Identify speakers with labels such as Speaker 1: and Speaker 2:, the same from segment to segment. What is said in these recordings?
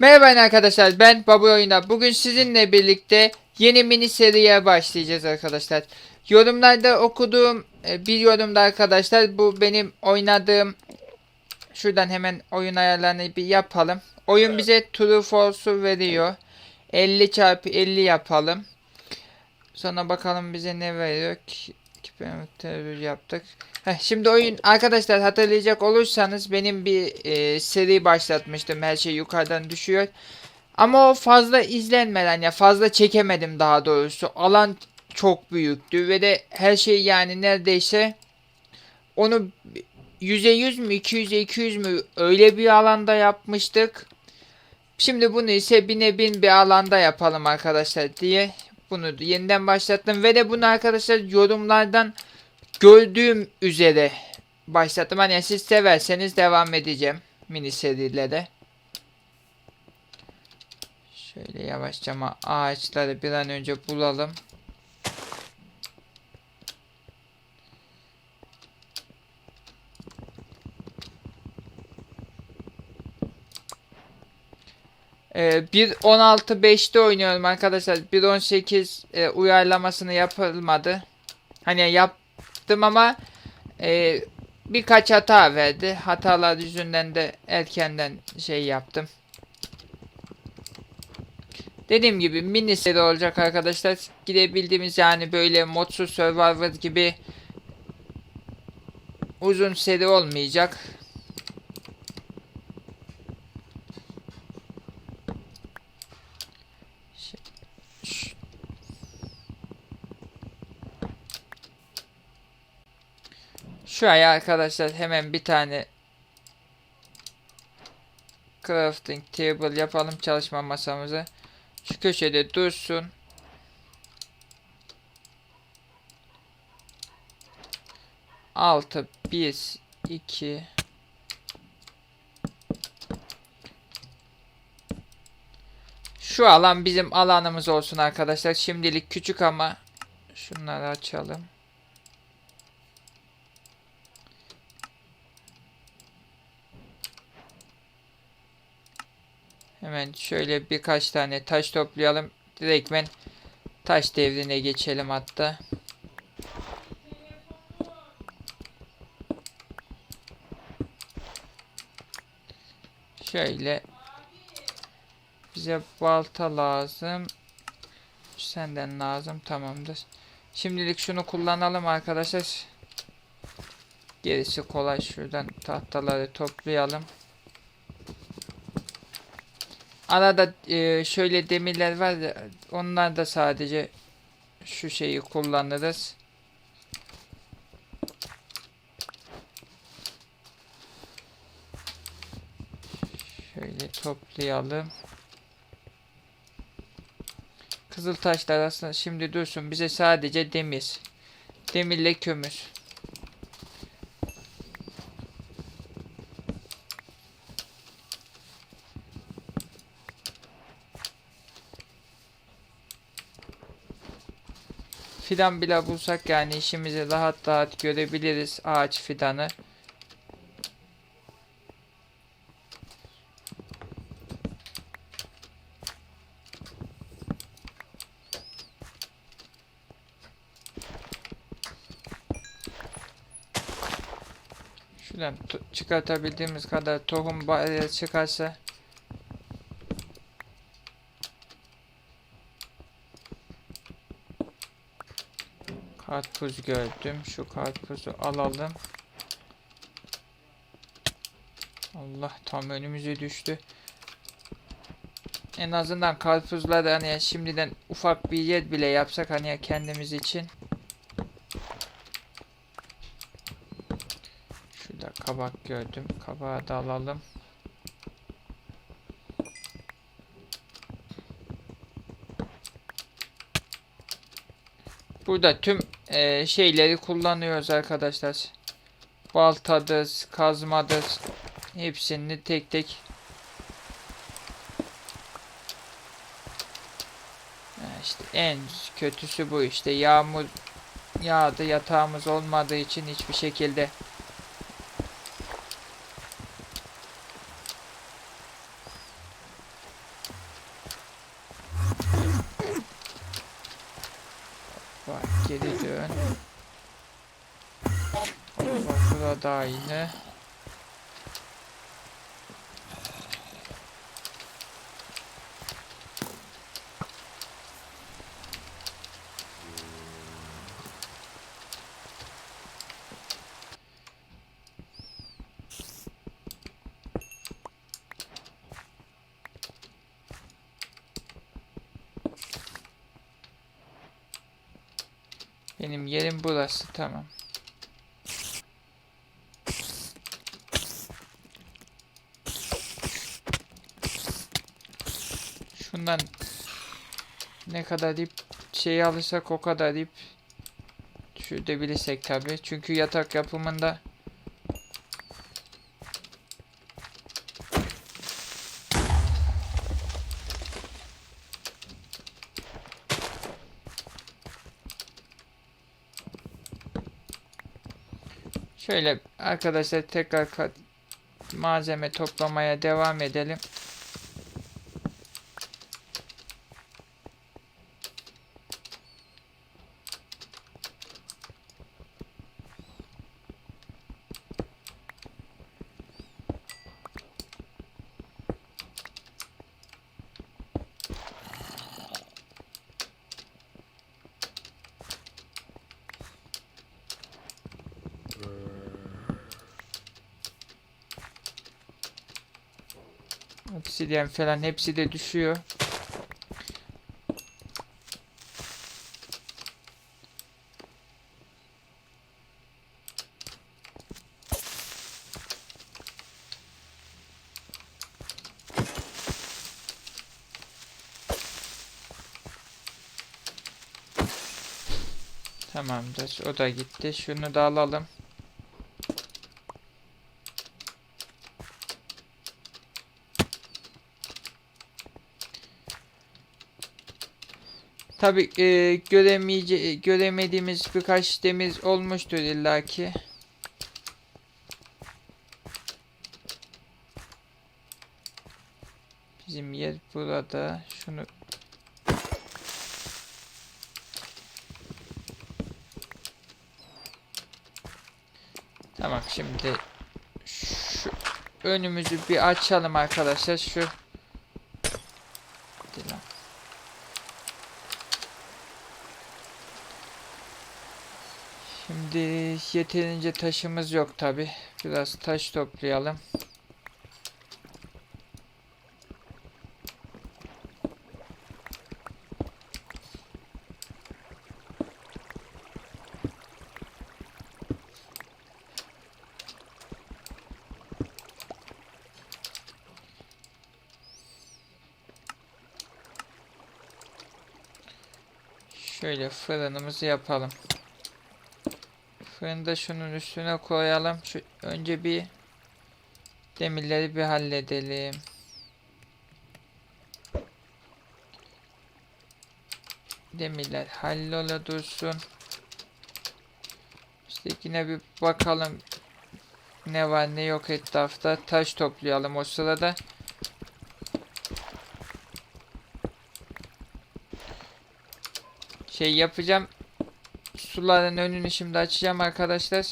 Speaker 1: Merhaba arkadaşlar ben Babu Oyunda. Bugün sizinle birlikte yeni mini seriye başlayacağız arkadaşlar. Yorumlarda okuduğum e, bir yorumda arkadaşlar bu benim oynadığım şuradan hemen oyun ayarlarını bir yapalım. Oyun bize true false'u veriyor. 50 çarpı 50 yapalım. Sonra bakalım bize ne veriyor. Kilometre yaptık. Heh, şimdi oyun arkadaşlar hatırlayacak olursanız benim bir e, seri başlatmıştım. Her şey yukarıdan düşüyor. Ama o fazla izlenmeden ya fazla çekemedim daha doğrusu. Alan çok büyüktü ve de her şey yani neredeyse onu yüze yüz mü 200'e 200 mü öyle bir alanda yapmıştık. Şimdi bunu ise bine bin bir alanda yapalım arkadaşlar diye bunu yeniden başlattım ve de bunu arkadaşlar yorumlardan gördüğüm üzere başlattım. Hani siz severseniz devam edeceğim mini serilere. Şöyle yavaşça ağaçları bir an önce bulalım. Ee, 1.16.5'te oynuyorum arkadaşlar. 1.18 e, uyarlamasını yapılmadı. Hani yaptım ama e, birkaç hata verdi. Hatalar yüzünden de erkenden şey yaptım. Dediğim gibi mini seri olacak arkadaşlar. Gidebildiğimiz yani böyle modsuz survivor gibi uzun seri olmayacak. Şuraya arkadaşlar hemen bir tane crafting table yapalım çalışma masamızı. Şu köşede dursun. Altı, bir, iki. Şu alan bizim alanımız olsun arkadaşlar. Şimdilik küçük ama şunları açalım. Hemen şöyle birkaç tane taş toplayalım. Direktmen taş devrine geçelim hatta. Şöyle bize balta lazım. Senden lazım. Tamamdır. Şimdilik şunu kullanalım arkadaşlar. Gerisi kolay. Şuradan tahtaları toplayalım. Arada e, şöyle demirler var ya onlar da sadece şu şeyi kullanırız. Şöyle toplayalım. Kızıl taşlar aslında şimdi dursun bize sadece demir. Demirle kömür. Fidan bile bulsak yani işimizi rahat rahat görebiliriz ağaç fidanı. Şuradan çıkartabildiğimiz kadar tohum bari çıkarsa Karpuz gördüm. Şu karpuzu alalım. Allah tam önümüze düştü. En azından karpuzları hani şimdiden ufak bir yer bile yapsak hani kendimiz için. Şurada kabak gördüm. Kabağı da alalım. Burada tüm eee, şeyleri kullanıyoruz arkadaşlar. Baltadır, kazmadır. Hepsini tek tek işte en kötüsü bu işte yağmur yağdı yatağımız olmadığı için hiçbir şekilde geri dön. Bak burada aynı. Benim yerim burası tamam. Şundan ne kadar ip şey alırsak o kadar ip düşürebilirsek tabi. Çünkü yatak yapımında Şöyle arkadaşlar tekrar malzeme toplamaya devam edelim. Obsidian falan hepsi de düşüyor. Tamamdır. O da gitti. Şunu da alalım. Tabi e, göremeyece göremediğimiz birkaç demir olmuştur illaki. Bizim yer burada. Şunu Tamam şimdi şu önümüzü bir açalım arkadaşlar şu Hadi lan. Şimdi yeterince taşımız yok tabi. Biraz taş toplayalım. Şöyle fırınımızı yapalım. Fırında şunun üstüne koyalım. Şu önce bir demirleri bir halledelim. Demirler hallola dursun. İşte yine bir bakalım ne var ne yok etrafta. Taş toplayalım o sırada. Şey yapacağım. Suların önünü şimdi açacağım arkadaşlar.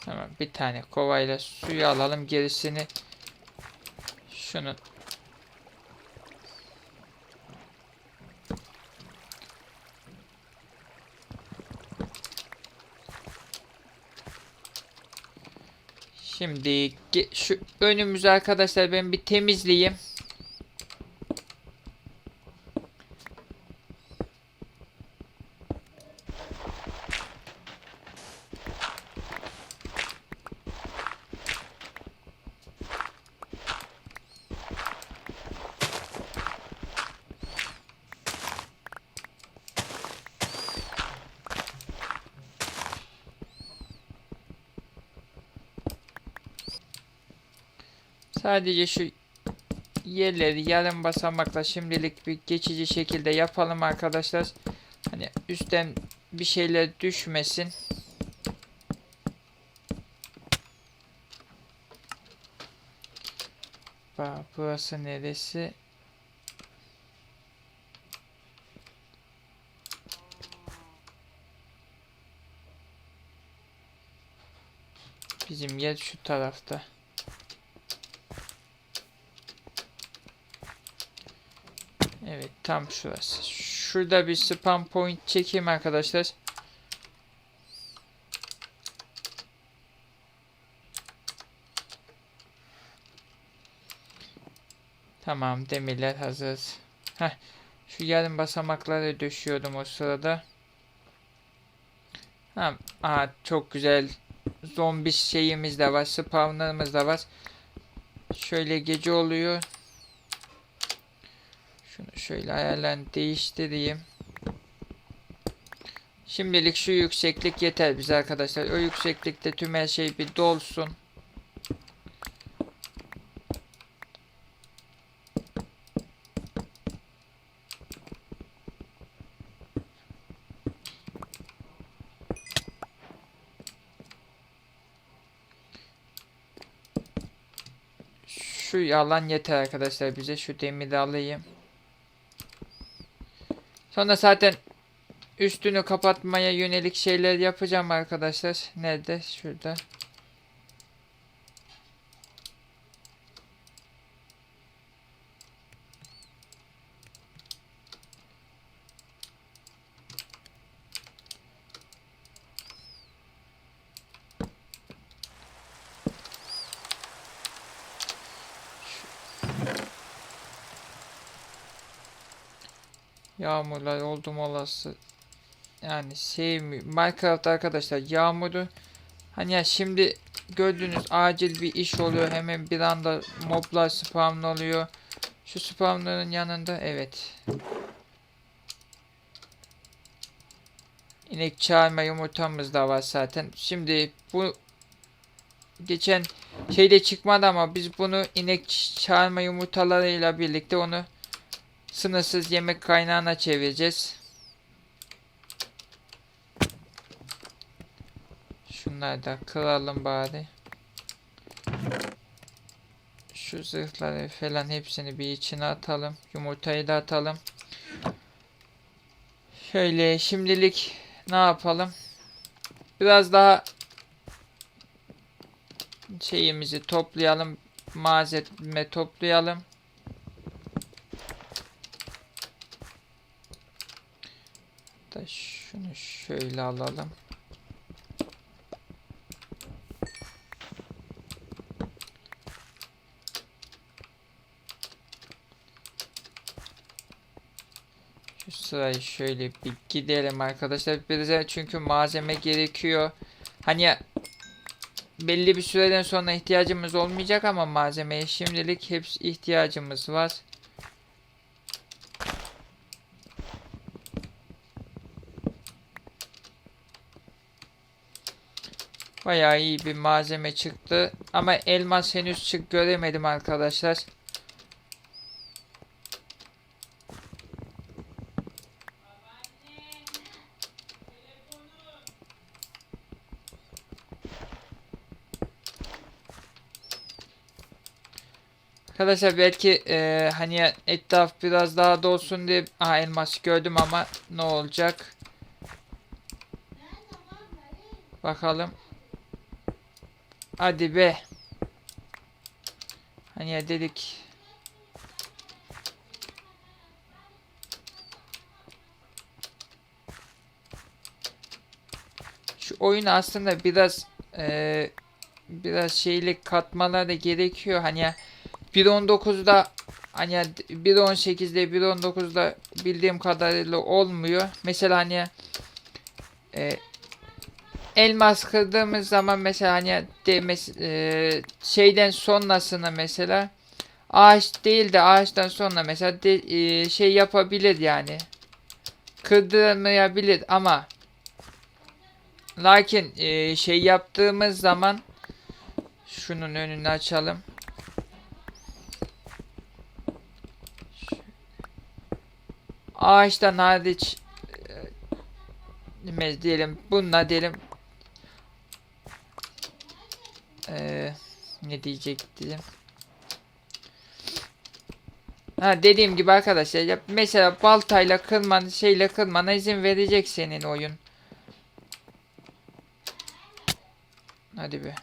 Speaker 1: Tamam bir tane kovayla suyu alalım gerisini şunu Şimdi şu önümüzü arkadaşlar ben bir temizleyeyim. Sadece şu yerleri yarım basamakla şimdilik bir geçici şekilde yapalım arkadaşlar. Hani üstten bir şeyler düşmesin. Bak burası neresi? Bizim yer şu tarafta. Evet tam şurası. Şurada bir spam point çekeyim arkadaşlar. Tamam demirler hazır. Heh, şu yarım basamakları düşüyordum o sırada. Tamam. Aha, çok güzel zombi şeyimiz de var. Spawnlarımız da var. Şöyle gece oluyor. Şunu şöyle ayarlarını değiştireyim. Şimdilik şu yükseklik yeter bize arkadaşlar. O yükseklikte tüm her şey bir dolsun. Şu yalan yeter arkadaşlar bize. Şu demiri alayım. Sonra zaten üstünü kapatmaya yönelik şeyler yapacağım arkadaşlar. Nerede? Şurada. Yağmurlar oldum olası. Yani sevmiyorum. Minecraft arkadaşlar yağmuru hani ya şimdi gördüğünüz acil bir iş oluyor. Hemen bir anda moblar spawn oluyor. Şu spawnların yanında evet. İnek çağırma yumurtamız da var zaten. Şimdi bu geçen şeyde çıkmadı ama biz bunu inek çağırma yumurtalarıyla birlikte onu sınırsız yemek kaynağına çevireceğiz. Şunları da kıralım bari. Şu zırhları falan hepsini bir içine atalım. Yumurtayı da atalım. Şöyle şimdilik ne yapalım? Biraz daha şeyimizi toplayalım. Malzeme toplayalım. Da şunu şöyle alalım. Şu sırayı şöyle bir gidelim arkadaşlar. Bize çünkü malzeme gerekiyor. Hani belli bir süreden sonra ihtiyacımız olmayacak ama malzemeye şimdilik hepsi ihtiyacımız var. Bayağı iyi bir malzeme çıktı. Ama elmas henüz çık göremedim arkadaşlar. Arkadaşlar belki eee, hani etraf biraz daha dolsun diye Aha, elmas gördüm ama ne olacak? Bakalım. Hadi be. Hani ya dedik. Şu oyun aslında biraz eee, biraz şeylik katmalar da gerekiyor. Hani ya 1.19'da hani ya 1.18'de 1.19'da bildiğim kadarıyla olmuyor. Mesela hani eee elmas kırdığımız zaman mesela hani de, mes, e, şeyden sonrasını mesela ağaç değil de ağaçtan sonra mesela de, e, şey yapabilir yani. Kırdırmayabilir ama lakin e, şey yaptığımız zaman şunun önünü açalım. Ağaçtan hariç e, diyelim bununla diyelim Eee, ne diyecektim Ha dediğim gibi arkadaşlar ya mesela baltayla kırman şeyle kırmana izin verecek senin oyun. Hadi be.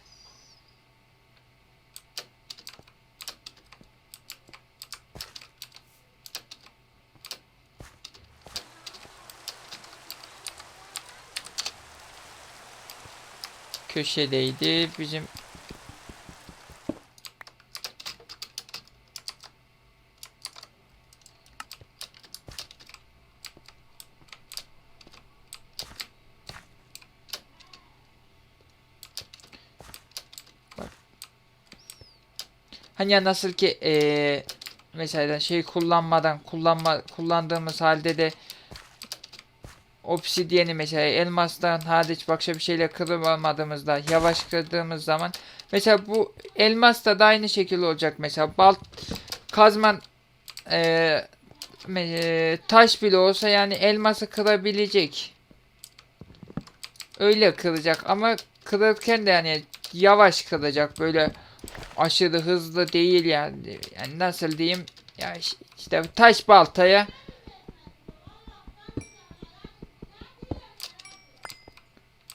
Speaker 1: Köşedeydi bizim Hani ya nasıl ki eee mesela şey kullanmadan kullanma kullandığımız halde de obsidiyeni mesela elmastan hariç başka bir şeyle kıramadığımızda yavaş kırdığımız zaman mesela bu elmas da aynı şekilde olacak. Mesela balt kazman me- eee, taş bile olsa yani elması kırabilecek. Öyle kıracak ama kırarken de yani yavaş kıracak böyle aşırı hızlı değil yani. Yani nasıl diyeyim? Ya iş- işte taş baltaya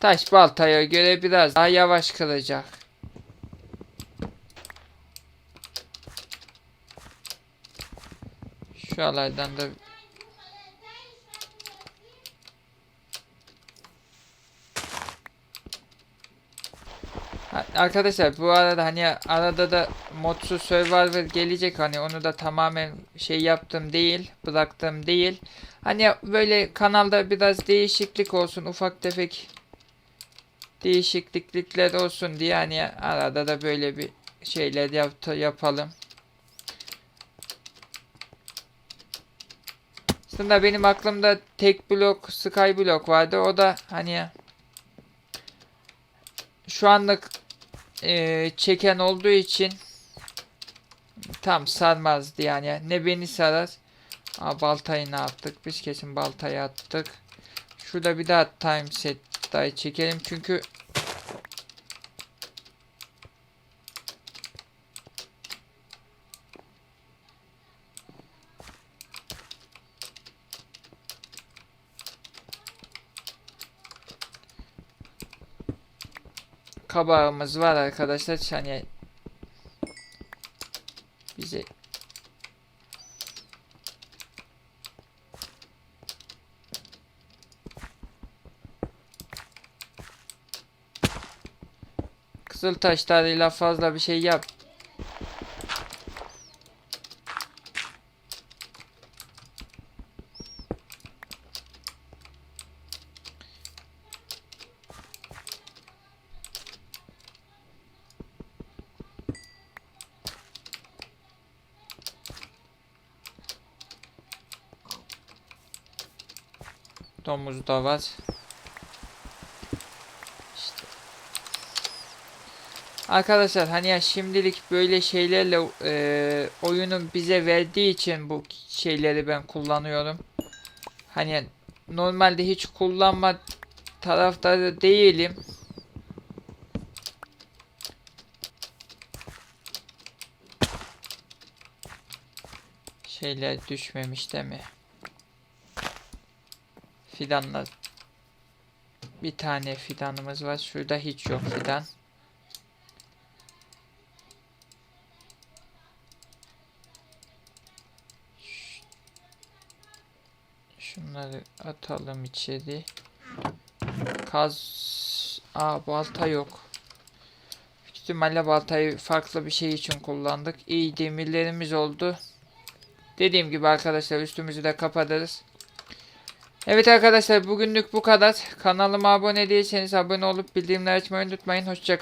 Speaker 1: taş baltaya göre biraz daha yavaş kıracak. Şuralardan da Arkadaşlar bu arada hani arada da modsuz Survivor gelecek hani onu da tamamen şey yaptım değil bıraktım değil. Hani böyle kanalda biraz değişiklik olsun ufak tefek değişiklikler olsun diye hani arada da böyle bir şeyler yap yapalım. Aslında benim aklımda tek blok Skyblock vardı o da hani şu anlık eee, çeken olduğu için tam sarmazdı yani. Ne beni sarar. Aa, baltayı ne yaptık? Biz kesin baltayı attık. Şurada bir daha time set daha çekelim çünkü kabağımız var arkadaşlar. Hani bize Kızıl taşlarıyla fazla bir şey yap. Domuz da var. İşte. Arkadaşlar hani ya şimdilik böyle şeylerle e, oyunun bize verdiği için bu şeyleri ben kullanıyorum. Hani normalde hiç kullanma taraftarı değilim. Şeyler düşmemiş değil mi? Fidanlar. Bir tane fidanımız var. Şurada hiç yok fidan. Şunları atalım içeri. Kaz... Aa balta yok. Büyük ihtimalle baltayı farklı bir şey için kullandık. İyi demirlerimiz oldu. Dediğim gibi arkadaşlar üstümüzü de kapatırız. Evet arkadaşlar bugünlük bu kadar. Kanalıma abone değilseniz abone olup bildirimleri açmayı unutmayın. Hoşçakalın.